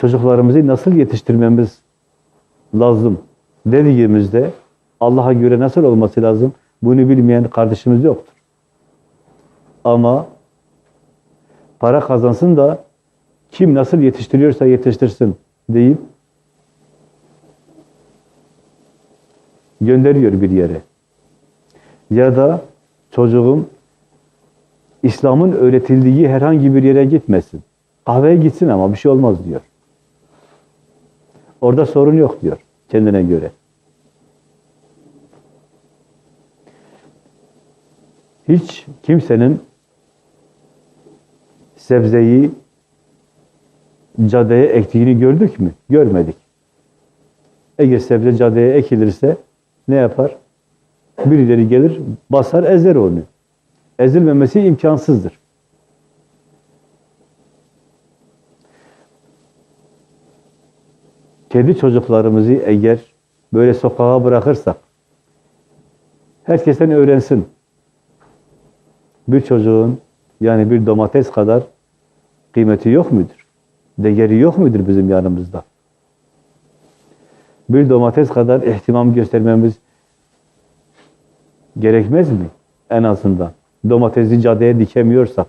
çocuklarımızı nasıl yetiştirmemiz lazım dediğimizde Allah'a göre nasıl olması lazım bunu bilmeyen kardeşimiz yoktur. Ama para kazansın da kim nasıl yetiştiriyorsa yetiştirsin deyip gönderiyor bir yere. Ya da çocuğum İslam'ın öğretildiği herhangi bir yere gitmesin. Kahveye gitsin ama bir şey olmaz diyor. Orada sorun yok diyor kendine göre. Hiç kimsenin sebzeyi caddeye ektiğini gördük mü? Görmedik. Eğer sebze caddeye ekilirse ne yapar? Birileri gelir, basar, ezer onu. Ezilmemesi imkansızdır. Kendi çocuklarımızı eğer böyle sokağa bırakırsak, herkesten öğrensin. Bir çocuğun, yani bir domates kadar kıymeti yok mudur? Değeri yok mudur bizim yanımızda? Bir domates kadar ihtimam göstermemiz gerekmez mi? En azından. Domatesi caddeye dikemiyorsak,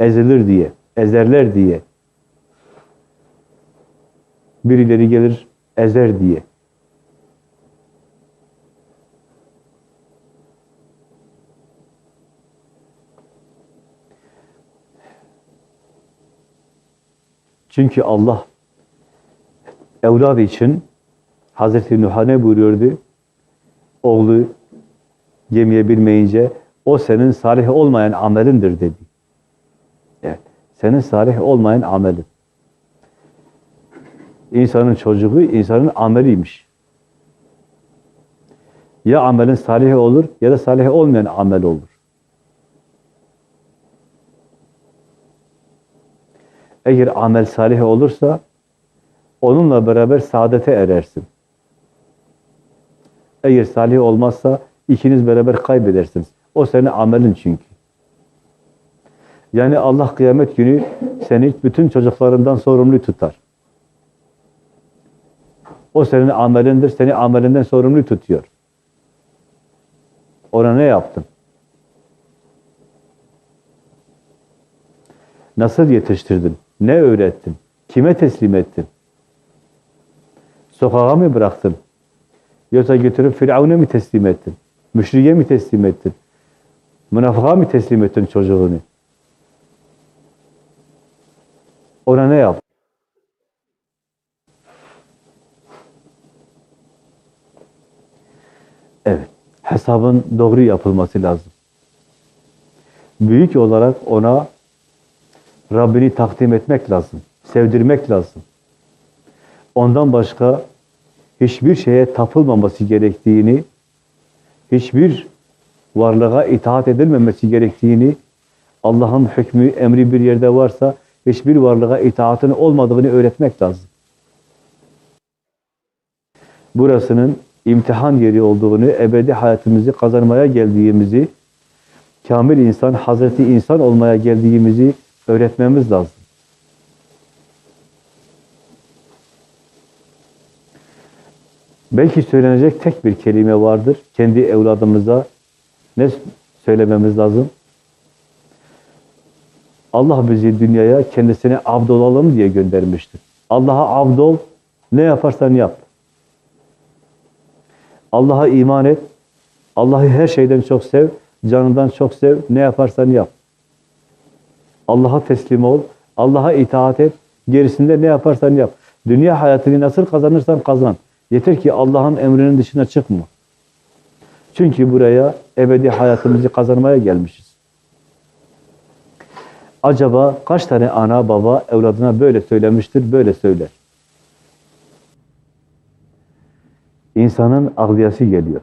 ezilir diye, ezerler diye. Birileri gelir, ezer diye. Çünkü Allah evlad için Hazreti Nuh'a ne buyuruyordu? Oğlu gemiye binmeyince o senin salih olmayan amelindir dedi. Evet, senin salih olmayan amelin. İnsanın çocuğu insanın ameliymiş. Ya amelin salih olur ya da salih olmayan amel olur. Eğer amel salih olursa onunla beraber saadete erersin. Eğer salih olmazsa ikiniz beraber kaybedersiniz. O senin amelin çünkü. Yani Allah kıyamet günü seni bütün çocuklarından sorumlu tutar. O senin amelindir, seni amelinden sorumlu tutuyor. Ona ne yaptın? Nasıl yetiştirdin? Ne öğrettin? Kime teslim ettin? Sokağa mı bıraktın? Yoksa götürüp Firavun'a mı teslim ettin? Müşriye mi teslim ettin? Münafığa mı teslim ettin çocuğunu? Ona ne yaptın? Evet, hesabın doğru yapılması lazım. Büyük olarak ona Rabbini takdim etmek lazım, sevdirmek lazım. Ondan başka hiçbir şeye tapılmaması gerektiğini, hiçbir varlığa itaat edilmemesi gerektiğini, Allah'ın hükmü, emri bir yerde varsa hiçbir varlığa itaatın olmadığını öğretmek lazım. Burasının imtihan yeri olduğunu, ebedi hayatımızı kazanmaya geldiğimizi, kamil insan, Hazreti insan olmaya geldiğimizi öğretmemiz lazım. Belki söylenecek tek bir kelime vardır. Kendi evladımıza ne söylememiz lazım? Allah bizi dünyaya kendisine abd olalım diye göndermiştir. Allah'a abd ol, ne yaparsan yap. Allah'a iman et, Allah'ı her şeyden çok sev, canından çok sev, ne yaparsan yap. Allah'a teslim ol, Allah'a itaat et, gerisinde ne yaparsan yap. Dünya hayatını nasıl kazanırsan kazan. Yeter ki Allah'ın emrinin dışına çıkma. Çünkü buraya ebedi hayatımızı kazanmaya gelmişiz. Acaba kaç tane ana baba evladına böyle söylemiştir, böyle söyler? İnsanın ağlayası geliyor.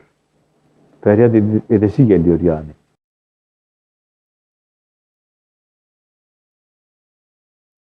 Feryat edesi geliyor yani.